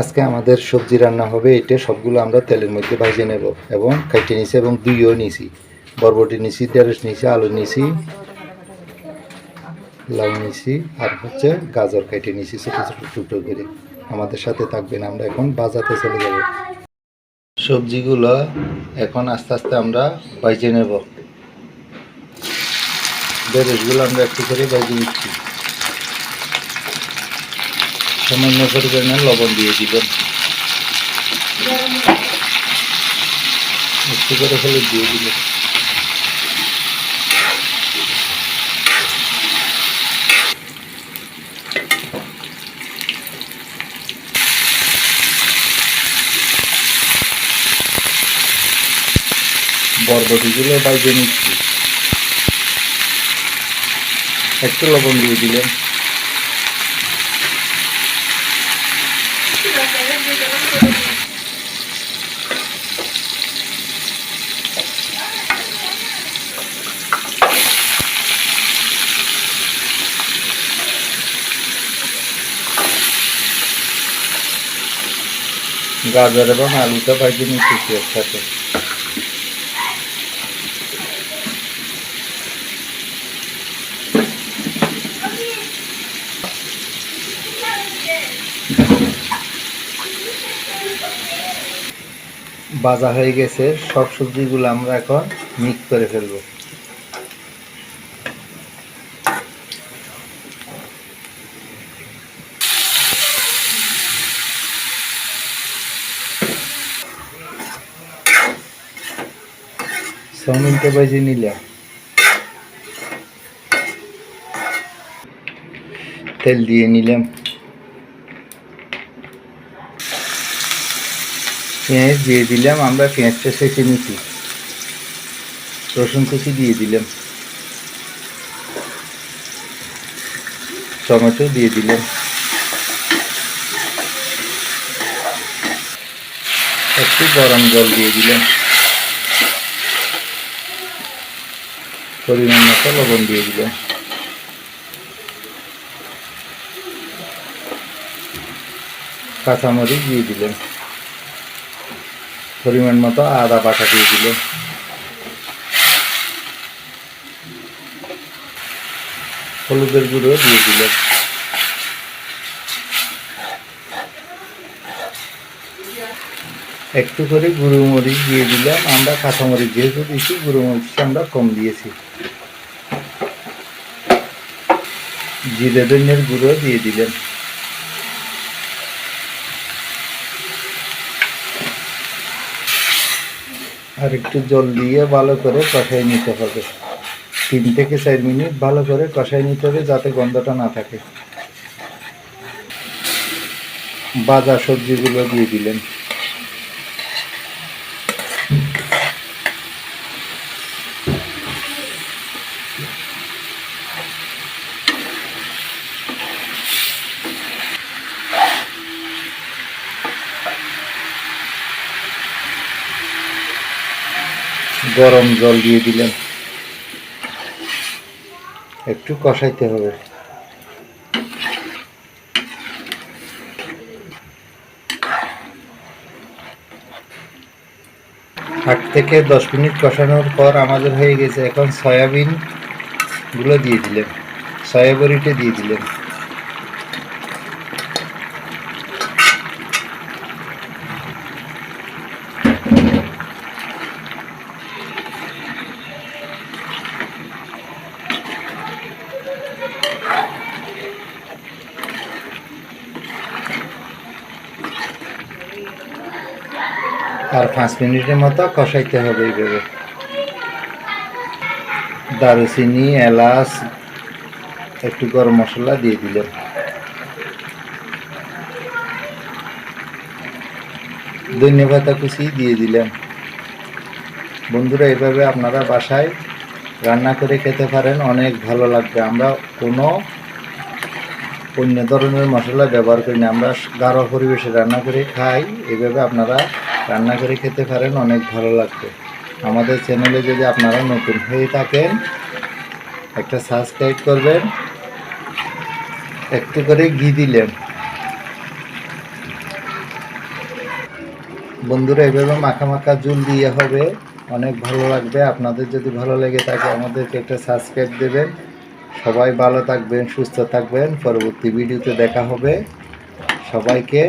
আজকে আমাদের সবজি রান্না হবে, এটা সবগুলো আমরা তেলের মধ্যে ভাজে নেব এবং কেটে নিছি এবং দুইও নিছি। বরবটি নিছি, ঢেঁড়স নিছি, আলু নিছি, লাউ নিছি, আর হচ্ছে গাজর কেটে নিছি ছোটো ছোটো টুকরো করে। আমাদের সাথে থাকবেন, আমরা এখন বাজাতে চলে যাব। সবজিগুলো এখন আস্তে আস্তে আমরা ভাজে নেব। ঢেঁড়সগুলো আমরা একটু করে ভাজে নিচ্ছি। সামান্য পরিমাণে লবণ দিয়ে দিবেন। একটু করে হলুদ দিয়ে দিবেন। বরবটিগুলো বাইরে নিচ্ছি। একটু লবণ দিয়ে দিলেন। গাজর এবং আলুটা ভাজিয়ে নিতেছি একসাথে। ভাজা হয়ে গেছে, সব সবজিগুলো আমরা এখন মিক্স করে ফেলব। চাউমিনটা বাজিয়ে নিলাম তেল দিয়ে নিলাম। পেঁয়াজ দিয়ে দিলাম আমরা পেঁয়াজটা সেঁকে নিচ্ছি রসুন কুচি দিয়ে দিলাম টমেটো দিয়ে দিলাম একটু গরম জল দিয়ে দিলাম পরিমাণ মতো লবণ দিয়ে দিলাম কাঁচামরিচ দিয়ে দিলাম পরিমাণ মতো আদা বাটা দিয়ে দিল। হলুদের গুঁড়ো দিয়ে দিল। একটু করে গুঁড়ো মরিচ দিয়ে দিলাম। আমরা কাঁচামরিচ যেহেতু দিয়েছি, গুঁড়ো মরিচটা আমরা কম দিয়েছি। জিরে ধনের গুঁড়ো দিয়ে দিলেন আর একটু জল দিয়ে ভালো করে কষাই নিতে হবে। তিন থেকে চার মিনিট ভালো করে কষাই নিতে হবে যাতে গন্ধটা না থাকে। বাজা সবজিগুলো দিয়ে দিলেন। গরম জল দিয়ে দিলেন। একটু কষাইতে হবে। আট থেকে দশ মিনিট কষানোর পর আমাদের হয়ে গেছে এখন সয়াবিনগুলো দিয়ে দিলেন। সয়া বড়িটা দিয়ে দিলেন। আর পাঁচ মিনিটের মতো কষাইতে হবে এইভাবে। দারুচিনি, এলাচ, একটু গরম মশলা দিয়ে দিলেন ধন্যবাদ কুচি দিয়ে দিলেন বন্ধুরা, এভাবে আপনারা বাসায় রান্না করে খেতে পারেন, অনেক ভালো লাগবে। আমরা কোনো অন্য ধরনের মশলা ব্যবহার করি না। আমরা গাঢ় পরিবেশে রান্না করে খাই, এভাবে আপনারা রান্না করে খেতে পারেন, অনেক ভালো লাগবে। আমাদের চ্যানেলে যদি আপনারা নতুন হয়ে থাকেন, একটা সাবস্ক্রাইব করবেন, একটু করে ঘি দিলেন। বন্ধুরা, এভাবে মাখা মাখা জুল দিয়ে হবে। অনেক ভালো লাগবে। আপনাদের যদি ভালো লেগে থাকে, আমাদেরকে একটা সাবস্ক্রাইব দেবেন। সবাই ভালো থাকবেন, সুস্থ থাকবেন। পরবর্তী ভিডিওতে দেখা হবে। সবাইকে